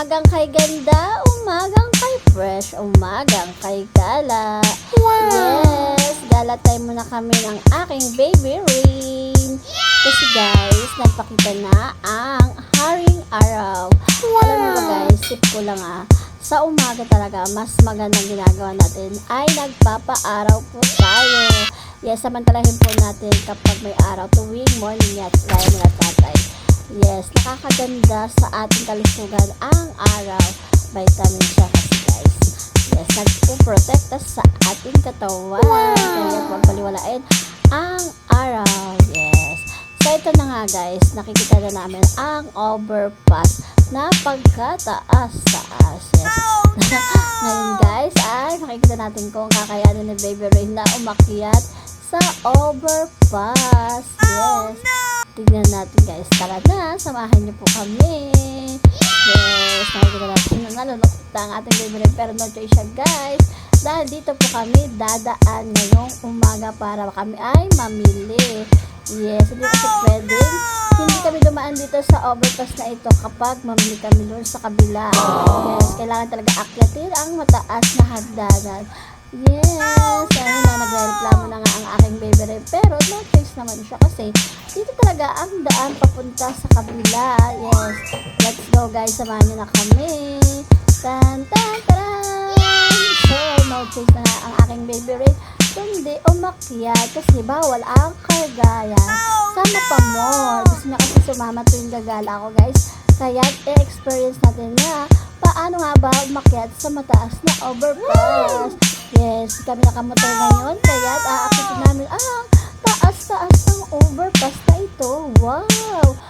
Umagang kay ganda, umagang kay fresh, umagang kay gala. Yes, gala time muna kami ng aking baby Rain. Kasi guys, nagpakita na ang haring araw. Alam mo ba guys, tip ko lang ah, sa umaga talaga, mas magandang ginagawa natin ay nagpapaaraw po tayo. Yes, samantalahin po natin kapag may araw tuwing morning at gaya nila tatay. Yes, nakakaganda sa ating kalusugan ang araw. Vitamin siya kasi guys. Yes, nagpo-protect sa ating katawan. Kaya huwag baliwalain ang araw. Yes. So ito na nga guys, nakikita na namin ang overpass na pagkataas-taas. Yes. Ngayon guys, ay makikita natin kung kakayanin ni Baby Rain na umakyat sa overpass. Yes. Tignan natin guys. Tara na, samahan niyo po kami. Yes, nakikita natin na nalulukta ang ating Rain pero no choice siya guys. Dahil dito po kami dadaan ngayong umaga para kami ay mamili. Yes, hindi kasi pwedeng hindi kami dumaan dito sa overpass na ito kapag mamili kami doon sa kabila. Yes, kailangan talaga akyatin ang mataas na hagdanan. Yes, ano na, nagre-reklamo na nga aking baby rin. Pero no choice naman siya kasi dito talaga ang daan papunta sa kabila. Yes, let's go guys, samahan niyo na kami. Tan, tan, taran! So, no choice na ang aking baby rin. Kundi umakyat kasi bawal ang kargayan. Sama pa more. Gusto niya kasi sumama tuwing gagala ako guys. Kaya i-experience natin na paano nga ba umakyat sa mataas na overpass. Yes, kami nakamotor ngayon. Kaya aakitin namin ang taas-taas ng overpass na ito. Wow!